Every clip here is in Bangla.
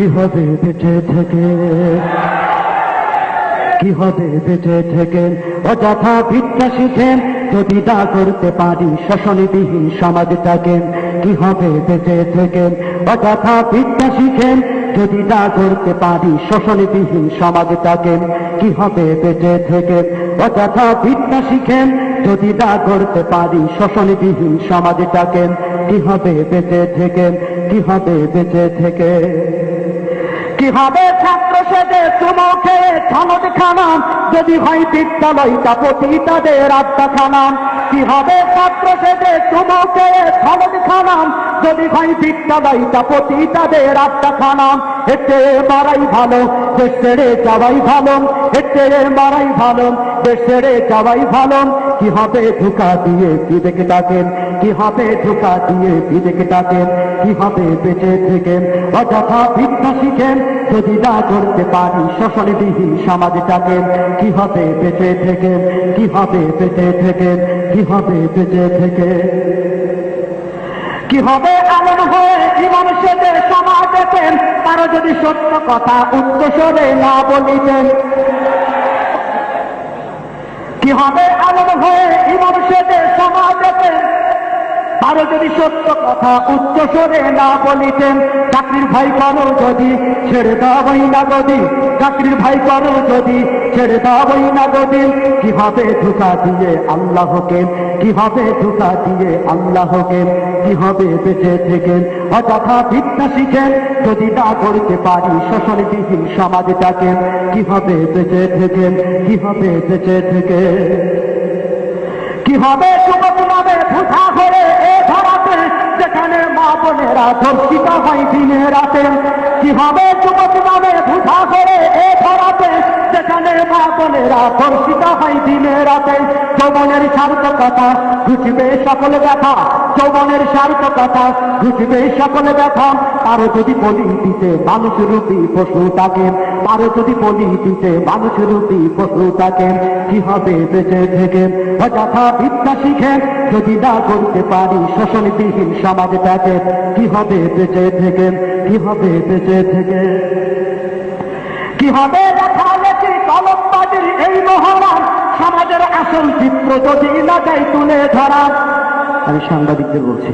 কি হবে বেঁচে থেকে? কি হবে বেঁচে থেকে? অযথা বিদ্যা শিখেন, যদি তা করতে পারি শোষণবিহীন সমাজটাকে। কি হবে বেঁচে থেকে? অযথা বিদ্যা শিখেন, যদি তা করতে পারি শোষণবিহীন সমাজটাকে। কি হবে বেঁচে থেকে? অযথা বিদ্যা শিখেন, যদি তা করতে পারি শোষণবিহীন সমাজটাকে। কি হবে বেঁচে থেকে? কি হবে বেঁচে থেকে? কি হবে ছাত্র সেদে তোমাকে সনদ খানাম? যদি হয় বিদ্যালয়টা প্রতি তাদের আত্মা খানাম কি হবে ছাত্র সেদে তোমাকে সনদ খানাম? যদি হয় বিদ্যালয়টা প্রতি তাদের আত্মা খানাম হেঁটে মারাই ভালো দেশ ছেড়ে যাওয়াই ভালো, হেঁটে মারাই ভালো দেশ ছেড়ে যাওয়াই ভালো। কি হবে ধোকা দিয়ে বিবেক ডাকেন কি হবে ধোকা দিয়ে বিবেক ডাকেন কি হবে বেঁচে থেকে? অযথা বিদ্যা শিখেন যদি না করতে পারি শোষণবিহীন সমাজটাকে, কি হবে বেঁচে থেকে? কি হবে বেঁচে থেকে? কি হবে বেঁচে থেকে? কি হবে এমন হয়ে ইমাম সেদে সমাজ দেখেন তারা যদি সত্য কথা উচ্চস্বরে না বলিতেন। কি হবে এমন হয়ে ইমাম সেদে সমাজ দেখেন আরও যদি সত্য কথা উচ্চ স্বরে না বলিতেন, চাকরির ভাই করো যদি ছেড়ে দাওয়াই না গদি। চাকরির ভাই করো যদি ছেড়ে দাওয়াই না গদি। কীভাবে ধোকা দিয়ে আল্লাহকে, কীভাবে ধোকা দিয়ে আল্লাহকে, কীভাবে বেঁচে থেকেন? অযথা বিদ্যা শিখেন, যদি না করতে পারি শোষণবিহীন সমাজটাকে, কীভাবে বেঁচে থেকে কীভাবে বেঁচে থেকে কি হবে যুবক নামে ভূষা করে এ ধরাতে? যেখানে বোনেরা ধর্ষিত হয় দিনে রাতে। কি হবে যুবক নামে করে এ ধরাতে? যেখানে মা বোনেরা ধর্ষিত হয় দিনে রাতে। যৌবনের সার্থকতা সকল ব্যথা। যৌবনের সার্থকতা সকল ব্যথা। যদি বলি দিতে মানুষ রূপী পশু তাকে। যদি বলি দিতে মানুষ পশু তাকে। কি হবে বেঁচে থেকে? অযথা বিদ্যা শিখে যদি না করতে পারি, শোষণবিহীন সমাজটাকে কি হবে বেঁচে থেকে? কি হবে বেঁচে থেকে? কি হবে দেখা গেছে কলমবাজির এই মহারাজ সমাজের আসল চিত্র যদি যায় তুলে ধরা, আমি সাংবাদিকদের বলছি,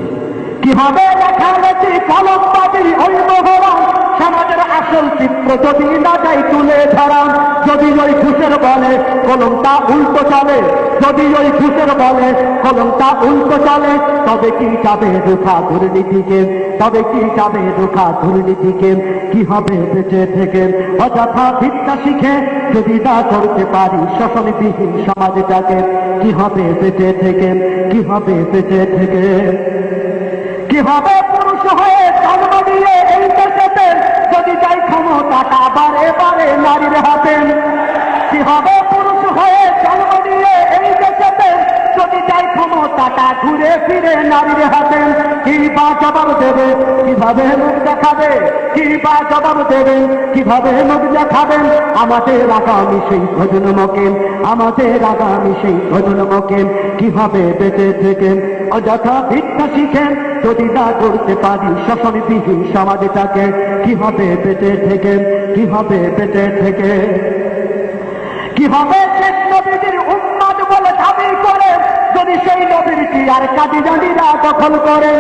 কি হবে দেখা গেছে কলমবাজির ওই মহারাজ সমাজের আসল চিত্র যদি যায় তুলে ধরা, যদি ওই ঘুষের বলে কলমটা উল্টো চলে, যদি ওই ঘুষের বলে কলমটা উল্টো চলে, তবে কি যাবে রুখা দুর্নীতিকে? তবে কি যাবে রুখা দুর্নীতিকে? কি হবে বেঁচে থেকে? অযথা বিদ্যা শিখে যদি না করতে পারি শোষণবিহীন সমাজটাকে, কি হবে বেঁচে থেকে? কি হবে বেঁচে থেকে? কি হবে পুরুষ হয়ে জন্ম দিয়ে এই ক্ষমতাটা বারে বারে নারীর হাতে কি হবে? পুরুষ হয়ে জন্ম দিয়ে এই দেশেতে যদি যাই ক্ষমতাটা ঘুরে ফিরে নারীর হাতে, কি বা জবাব দেবে? কীভাবে মুখ দেখাবে? কি বা জবাব দেবেন কীভাবে মুখ দেখাবেন আমাদের আগামী সেই প্রজন্মকে আমাদের আগামী সেই প্রজন্মকে কীভাবে বেঁচে থেকে অযথা ভিক্ষা শিখেন যদি না করতে পারি শোষণবিহীন সমাজটাকে কীভাবে পেটে থেকে? কীভাবে পেটে থেকে? কি হবে শেষ নবীজির উন্মাদ বলে দাবি করে? যদি সেই নবীর কি আর না দখল করে,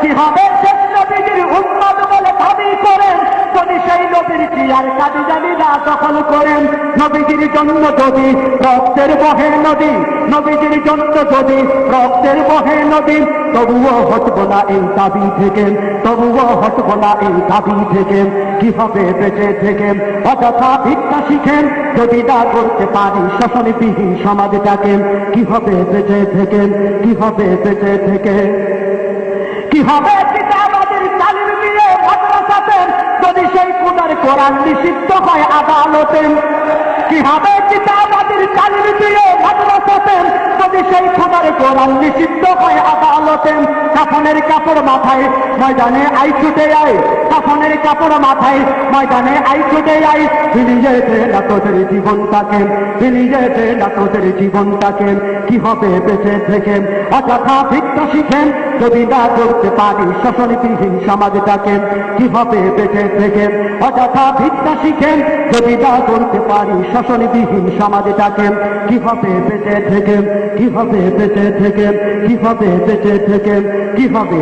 কি হবে শেষ নবীজির উন্মাদ বলে দাবি করেন যদি সেই নবীর কি আর কাদিজানিরা দখল করেন, নবীজির জন্য যদি রক্তের বহে নদী নবীজির জন্য যদি রক্তের বহে নদী তবুও হটব না এই দাবি থেকে, তবুও হটব না এই দাবি থেকে। কীভাবে বেঁচে থেকে? অযথা ভিক্ষা শিখেন যদি না করতে পারি শোষণবিহীন সমাজটাকে কীভাবে বেঁচে থেকে? কীভাবে বেঁচে থেকে? কি কোরআন নিষিদ্ধ হয় আদালতে কীভাবে কিতাবাদের দিয়ে দিয়ে মাদ্রাসাতে যদি সেই খোদার কোরআন নিষিদ্ধ হয় আদালতে কাফনের কাপড় মাথায় ময়দানে আই ছুটে আয়। কাফনের কাপড় মাথায় ময়দানে আই ছুটে আই। বিলিয়ে দে না তোদের বিলিয়ে দে না তোদের জীবনটাকে। কি হবে বেঁচে থেকে? অযথা ভিক্ষা শিখেন যদি না করতে পারি শোষণবিহীন সমাজটাকে, কি হবে বেঁচে থেকে? অযথা ভিক্ষা শিখেন যদি না করতে পারি শোষণবিহীন সমাজটাকে, কি হবে বেঁচে থেকে? কি হবে বেঁচে থেকে? কি হবে বেঁচে থেকে? কি হবে